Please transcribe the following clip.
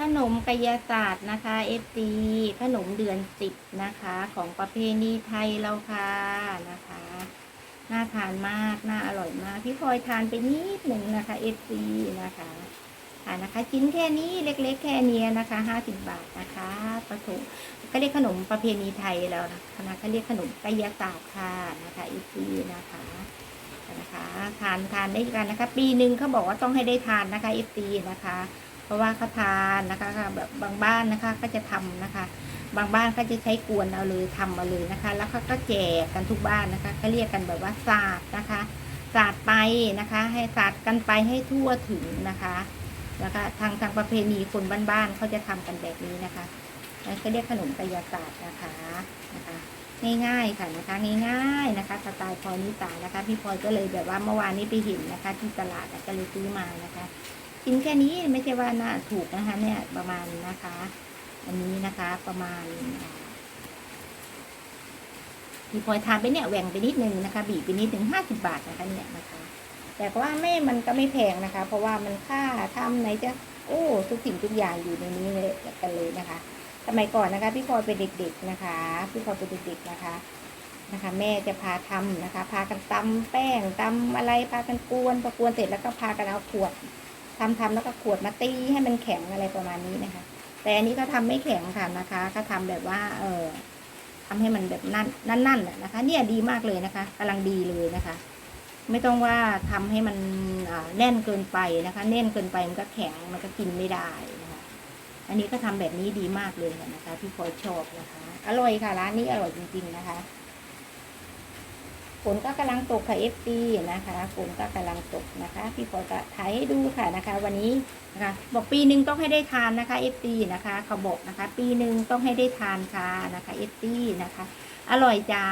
ขนมกายศาสตร์นะคะเอฟซีขนมเดือนสิบนะคะ ของประเพณีไทยเราค่ะนะคะน่าทานมากน่าอร่อยมาก พี่พลอยทานไปนิดหนึ่งนะคะเอฟซีนะคะทานนะคะชิ้นแค่นี้เล็กๆ แค่นี้นะคะห้าสิบบาทนะคะประถมก็เรียกขนมประเพณีไทยแล้วนะคะเขาเรียกขนมกายศาสตร์ค่ะนะคะเอฟซีนะคะนะคะ ทานทานได้กันนะคะ ปีหนึ่งเขาบอกว่าต้องให้ได้ทานนะคะเอฟซีนะคะ ราะว่าเขาทานนะคะแบบบางบ้านนะคะก็จะทำนะคะ บางบ้านก็จะใช้กวนเอาเลยทำมาเลยนะคะ แล้วเขาก็แจกกันทุกบ้านนะคะก็เรียกกันแบบว่าศาสตร์นะคะศาสตร์ไปนะคะ ให้ศาสตร์กันไปให้ทั่วถึงนะคะแล้วก็ทางทางประเพณีคนบ้านๆเขาจะทำกันแบบนี้นะคะนั่นก็เรียกขนมกายศาสตร์นะคะนะคะง่ายๆค่ะนะคะง่ายๆนะคะสไตล์พลอยนิตานะคะ พี่พลอยก็เลยแบบว่าเมื่อวานนี้ไปเห็นนะคะ ที่ตลาดก็เลยซื้อมานะคะ ชิ้นแค่นี้ไม่ใช่ว่าน่าถูกนะคะเนี่ยประมาณนะคะ อันนี้นะคะประมาณอ่าพี่พลอยทานไปเนี่ยแหว่งไปนิดนึงนะคะ บีบไปนิดนึงห้าสิบาทนะคะเนี่ยนะคะ แต่ว่าไม่มันก็ไม่แพงนะคะ เพราะว่ามันค่าทำไหนจะโอ้ทุกสิ่งทุกอย่างอยู่ในนี้เลยกันเลยนะคะ สมัยก่อนนะคะ พี่พลอยเป็นเด็ก ๆนะคะ พี่พลอยเป็นเด็กๆนะคะนะคะ แม่จะพาทำนะคะ พากันตำแป้งตำอะไรพากันกวนพอกวนเสร็จแล้วก็พากันเอาขวด ทำทำแล้วก็ขวดมาตีให้มันแข็งอะไรประมาณนี้นะคะ แต่อันนี้ก็ทำไม่แข็งค่ะนะคะ ก็ทำแบบว่า เออทำให้มันแบบนั่นนั่นๆน่ะนะคะ เนี่ยดีมากเลยนะคะกำลังดีเลยนะคะ ไม่ต้องว่าทำให้มันแน่นเกินไปนะคะ แน่นเกินไปมันก็แข็งมันก็กินไม่ได้นะคะ อันนี้ก็ทำแบบนี้ดีมากเลยนะคะพี่พลอยชอบนะคะ อร่อยค่ะร้านนี้อร่อยจริง ๆนะคะ ฝนก็กำลังตกค่ะเอฟซีนะคะฝนก็กำลังตกนะคะพี่พลอจะถ่ายให้ดูค่ะนะคะ วันนี้นะคะบอกปีหนึ่งต้องให้ได้ทานนะคะเอฟซีนะคะเขาบอกนะคะ ปีหนึ่งต้องให้ได้ทานค่ะนะคะเอฟซีนะคะ อร่อยจ้า